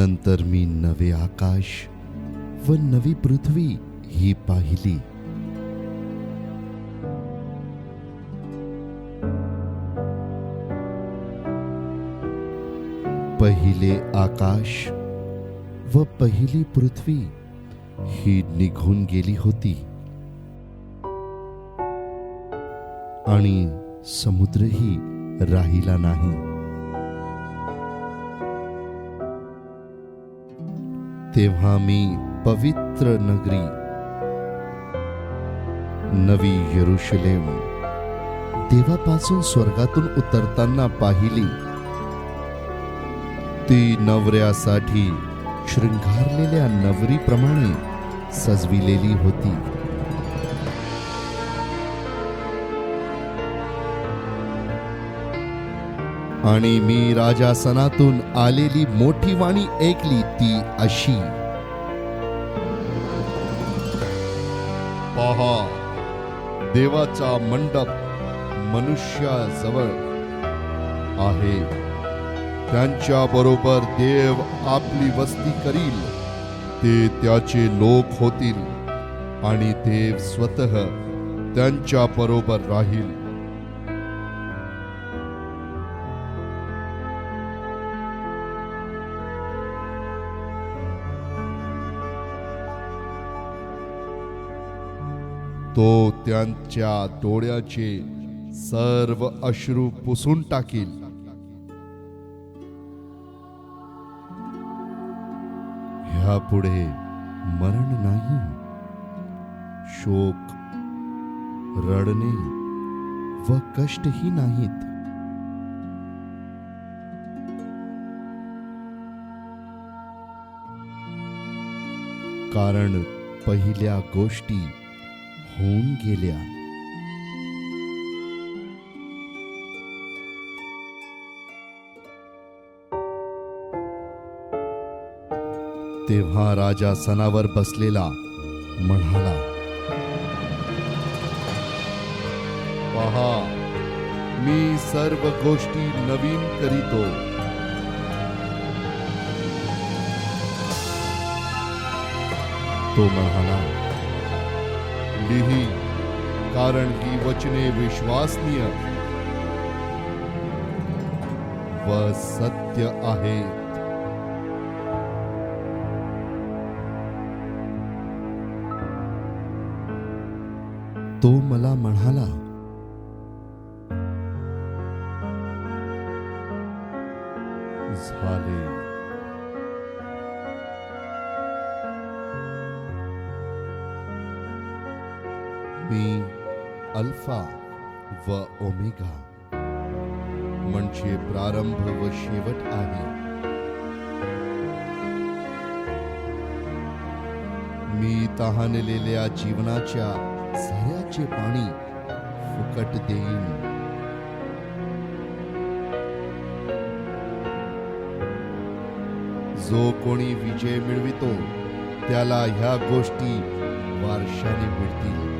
नंतर मी नवे आकाश व नवी पृथ्वी ही पाहिली. पहिले आकाश व पहिली पृथ्वी ही निघून गेली होती. आणि समुद्रही राहिला नाही. तेव्हा मी पवित्र नगरी नवी यरुशलेम देवापासून स्वर्गातून उतरताना पाहिली. ती नवऱ्यासाठी शृंगारलेल्या नवरीप्रमाणे सजविलेली होती. आणि मी राजासनातून आलेली मोठी वाणी ऐकली ती अशी. पहा देवाचा मंडप मनुष्याजवळ आहे. त्यांच्या बरोबर देव आपली वस्ती करील. ते त्याचे लोक होतील आणि देव स्वतः त्यांच्या बरोबर राहील. तो त्यांच्या डोळ्याचे सर्व अश्रू पुसून टाकील. ह्यापुढे मरण नाही. शोक रडणे व कष्टही नाहीत. कारण पहिल्या गोष्टी होऊन गेल्या तेव्हा राजा सणावर बसलेला म्हणाला पहा मी सर्व गोष्टी नवीन करीतो. तो म्हणाला लिही कारण ही वचने विश्वासनीय व सत्य आहेत तो मला म्हणाला झाले मी अल्फा व ओमेगा. म्हणजे प्रारंभ व शेवट आहे मी तहानलेल्या जीवनाच्या झऱ्याचे पाणी फुकट देईन. जो कोणी विजय मिळवितो त्याला ह्या गोष्टी वारशाने मिळतील.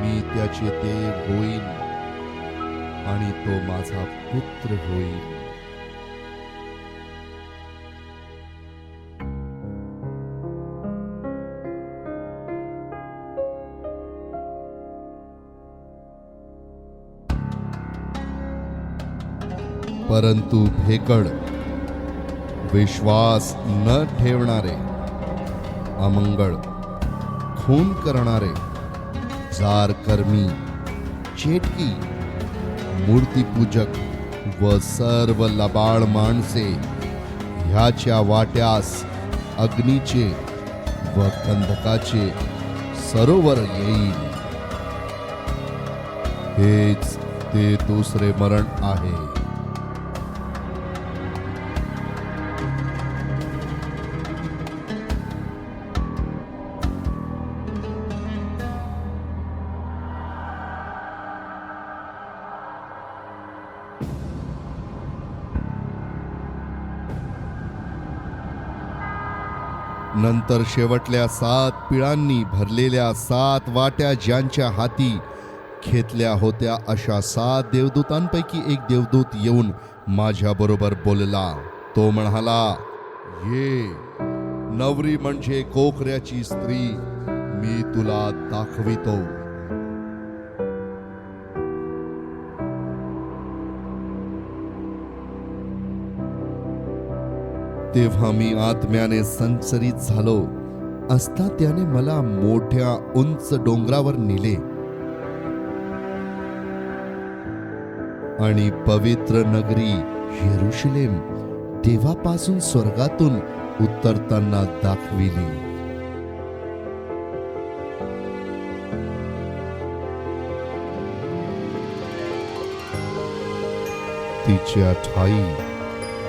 मी त्याचे देव होईल आणि तो माझा पुत्र होईल परंतु भेकड विश्वास न ठेवणारे अमंगळ खून करणारे जारकर्मी चेटकी मूर्तीपूजक व सर्व लबाळ माणसे ह्याच्या वाट्यास अग्नीचे व कंधकाचे सरोवर येईल. हेच ते दुसरे मरण आहे. नंतर शेवटल्या सात पिळांनी भरलेल्या सात वाट्या ज्यांच्या हाती घेतल्या होत्या अशा सात देवदूतांपैकी एक देवदूत येऊन माझ्याबरोबर बोलला. तो म्हणाला ये नवरी म्हणजे कोकऱ्याची स्त्री. मी तुला दाखवितो. तेव्हा मी आत्म्याने संचरित झालो. असता त्याने मला मोठ्या उंच डोंगरावर नेले. आणि पवित्र नगरी येरुशलेम तेव्हापासून स्वर्गातून उतरताना दाखविली. तिच्या ठाई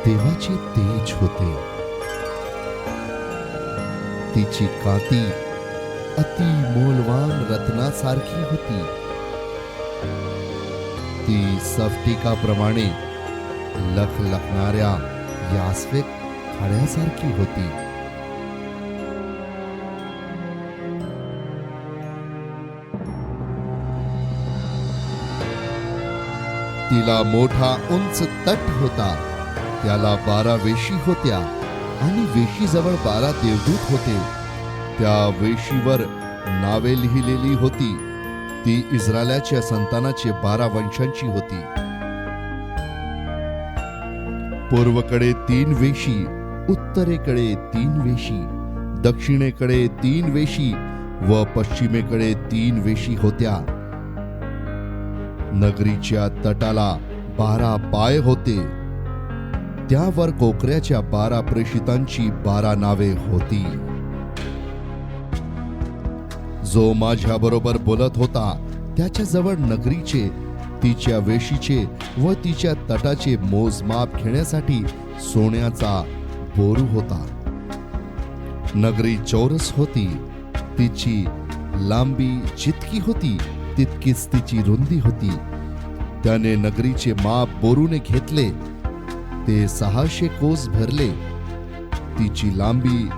देवाचे तेज होते। तिची काती अति मोलवान रत्नासारखी होती। ती सफ्टिकाप्रमाणे लखलखणाऱ्या यास्वे खड्यासारखी होती। तिला मोठा उंच तट होता। त्याला बारा वेशी होत्या आणि वेशीजवळ बारा देवदूत होते. त्या वेशीवर नावे लिहिलेली होती. ती इस्रायलाच्या संतानाचे बारा वंशांची होती. पूर्वकडे तीन वेशी उत्तरेकडे तीन वेशी दक्षिणेकडे तीन वेशी व पश्चिमेकडे तीन वेशी होत्या. नगरीच्या तटाला बारा पाय होते. त्यावर कोकऱ्याच्या बारा प्रेषितांची बारा नावे होती. जो माझ्या बरोबर बोलत होता त्याच्याजवळ नगरीचे तिच्या वेशीचे व तिच्या तटाचे मोजमाप घेण्यासाठी सोन्याचा बोरू होता. नगरी चौरस होती तिची लांबी जितकी होती तितकीच तिची रुंदी होती. त्याने नगरीचे माप बोरूने घेतले ते सहाशे कोस भरले. तिची लांबी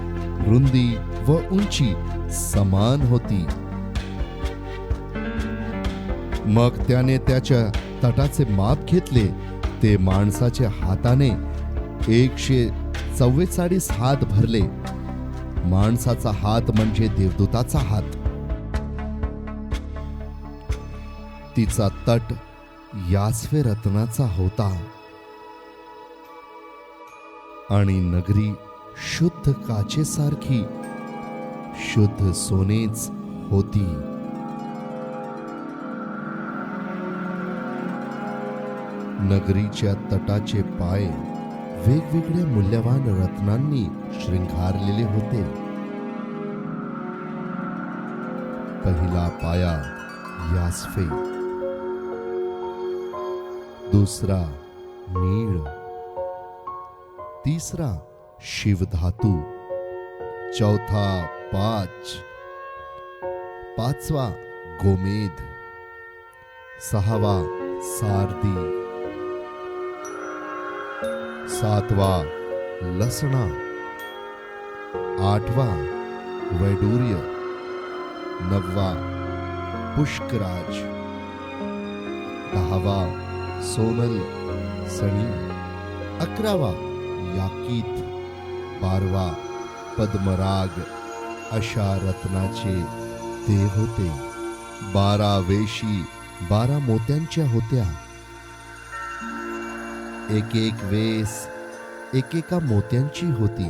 रुंदी व उंची समान होती. मग त्याने त्याच्या तटाचे माप घेतले. ते माणसाच्या हाताने एकशे चव्वेचाळीस हात भरले. माणसाचा हात म्हणजे देवदूताचा हात. तिचा तट यास्वे रत्नाचा होता. आणि नगरी शुद्ध काचेसारखी शुद्ध सोनेच होती. नगरीच्या तटाचे पाय वेगवेगळ्या मूल्यवान रत्नांनी शृंगारलेले होते. पहिला पाया यास्फे दुसरा नीळ तिसरा शिवधातू चौथा पाच। पांचवा गोमेध। सहावा सारदी सातवा लसणा। आठवा वैडूर्य। नववा पुष्कराज। दहावा सोनल सनी। अकरावा याकीत बारवा पद्मराग अशा रत्नाचे ते होते. बारा वेशी बारा मोत्यांच्या होत्या. एक एक वेस एकेका मोत्यांची होती.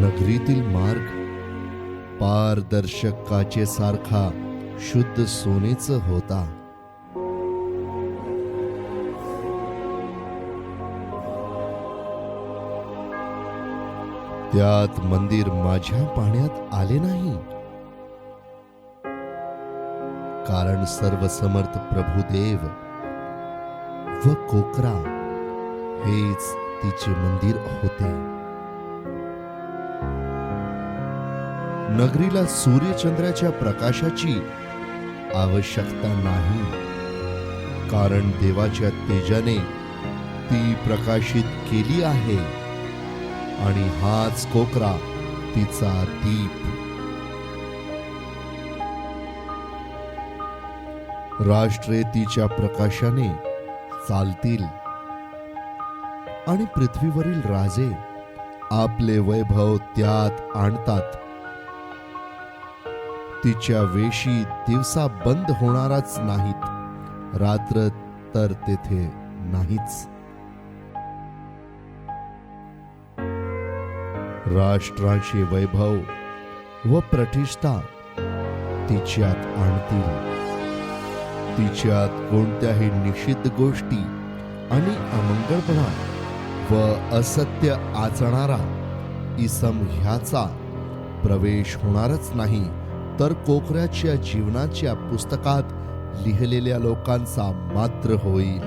नगरीतील मार्ग पारदर्शकाचे सारखा शुद्ध सोनेच होता. त्यात मंदिर माझ्या पाण्यात आले नाही. कारण सर्व समर्थ प्रभुदेव व कोकरा हेच तिचे मंदिर होते. नगरीला सूर्यचंद्राच्या प्रकाशाची आवश्यकता नाही. कारण देवाच्या तेजाने ती प्रकाशित केली आहे. आणि हाच कोकरा तिचा दीप. राष्ट्रे तिच्या प्रकाशाने चालतील आणि पृथ्वीवरील राजे आपले वैभव त्यात आणतात. तिच्या वेशी दिवसा बंद होणारच नाहीत. रात्र तर तेथे नाहीच. राष्ट्रांचे वैभव व प्रतिष्ठा तिच्यात आणतील. तिच्यात कोणत्याही निषिद्ध गोष्टी आणि अमंगळपणा व असत्य आचणारा इसम ह्याचा प्रवेश होणारच नाही तर कोकऱ्याच्या जीवनाच्या पुस्तकात लिहिलेल्या लोकांचा मात्र होईल.